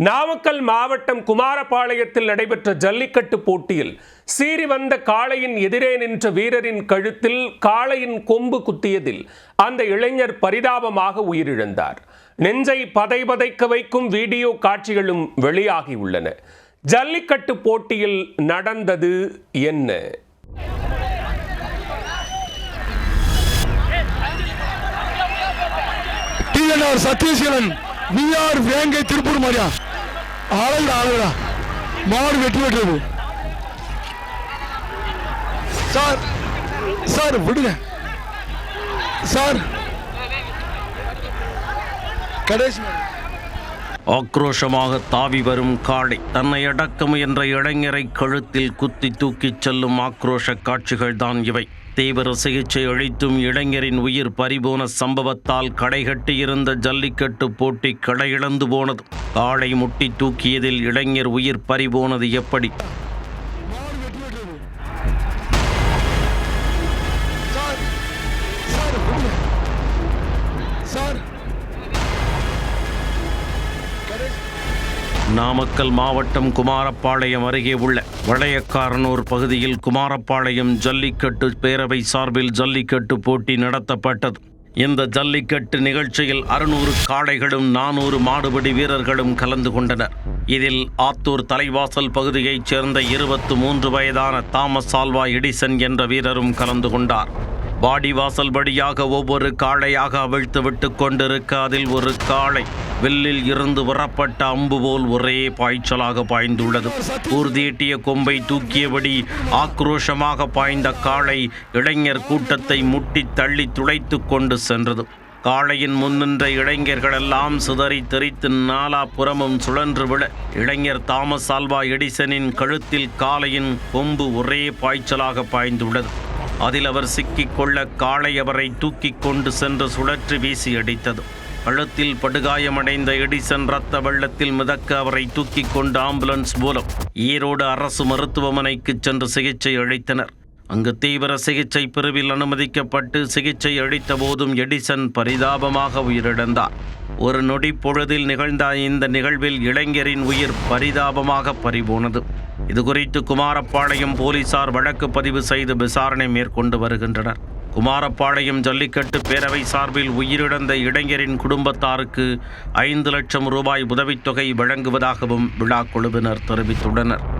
நாமக்கல் மாவட்டம் குமாரபாளையத்தில் நடைபெற்ற ஜல்லிக்கட்டு போட்டியில் சீறி வந்த காளையின் எதிரே நின்ற வீரரின் கழுத்தில் காளையின் கொம்பு குத்தியதில் அந்த இளைஞர் பரிதாபமாக உயிரிழந்தார். நெஞ்சை பதைபதைக்க வைக்கும் வீடியோ காட்சிகளும் வெளியாகி உள்ளன ஜல்லிக்கட்டு போட்டியில் நடந்தது என்ன? டிஎன்ஆர் சத்யசீலன் விஆர் வேங்கை திருப்பூர் மாதிரியா அழகுடா அழகுடா மாடு வெட்டி வெட்டுறது. சார் சார் விடுங்க. சார். கடைசி ஆக்ரோஷமாக தாவி வரும் காளை தன்னை அடக்க முயன்ற இளைஞரை கழுத்தில் குத்தி தூக்கிச் செல்லும் ஆக்ரோஷ காட்சிகள்தான் இவை. தீவிர சிகிச்சை அளித்தும் இளைஞரின் உயிர் பறிபோன சம்பவத்தால் கடைகட்டியிருந்த ஜல்லிக்கட்டு போட்டி கடையிழந்து போனது. காளை முட்டி தூக்கியதில் இளைஞர் உயிர் பறிபோனது எப்படி? சார் நாமக்கல் மாவட்டம் குமாரப்பாளையம் அருகே உள்ள வளையக்காரனூர் பகுதியில் குமாரப்பாளையம் ஜல்லிக்கட்டு பேரவை சார்பில் ஜல்லிக்கட்டு போட்டி நடத்தப்பட்டது. இந்த ஜல்லிக்கட்டு நிகழ்ச்சியில் அறுநூறு காளைகளும் நானூறு மாடுபடி வீரர்களும் கலந்து கொண்டனர். இதில் ஆத்தூர் தலைவாசல் பகுதியைச் சேர்ந்த இருபத்து மூன்று வயதான தாமஸ் ஆல்வா எடிசன் என்ற வீரரும் கலந்து கொண்டார். வாடிவாசல் வழியாக ஒவ்வொரு காளையாக அவிழ்த்து விட்டு கொண்டிருக்க அதில் ஒரு காளை வில்லில் இருந்து வரப்பட்ட அம்பு போல் ஒரே பாய்ச்சலாக பாய்ந்துள்ளது. ஊர்தீட்டிய கொம்பை தூக்கியபடி ஆக்ரோஷமாக பாய்ந்த காளை இளைஞர் கூட்டத்தை முட்டி தள்ளி துளைத்து கொண்டு சென்றது. காளையின் முன்னின்ற இளைஞர்களெல்லாம் சிதறி தெரித்து நாலாபுறமும் சுழன்று விட இளைஞர் தாமஸ் ஆல்வா எடிசனின் கழுத்தில் காளையின் கொம்பு ஒரே பாய்ச்சலாக பாய்ந்துள்ளது. அதில் அவர் சிக்கிக்கொள்ள காளை அவரை தூக்கி கொண்டு சென்று சுழற்றி வீசி அடித்தது. கழுத்தில் படுகாயமடைந்த எடிசன் ரத்த வெள்ளத்தில் மிதக்க அவரை தூக்கிக் கொண்டு ஆம்புலன்ஸ் மூலம் ஈரோடு அரசு மருத்துவமனைக்கு சென்று சிகிச்சை அளித்தனர். அங்கு தீவிர சிகிச்சை பிரிவில் அனுமதிக்கப்பட்டு சிகிச்சை அளித்த போதும் எடிசன் பரிதாபமாக உயிரிழந்தார். ஒரு நொடி பொழுதில் நிகழ்ந்த இந்த நிகழ்வில் இளைஞரின் உயிர் பரிதாபமாக பறிபோனது. இதுகுறித்து குமாரப்பாளையம் போலீசார் வழக்கு பதிவு செய்து விசாரணை மேற்கொண்டு வருகின்றனர். குமாரப்பாளையம் ஜல்லிக்கட்டு பேரவை சார்பில் உயிரிழந்த இளைஞரின் குடும்பத்தாருக்கு ஐந்து லட்சம் ரூபாய் உதவித்தொகை வழங்குவதாகவும் விழா குழுவினர் தெரிவித்துள்ளனர்.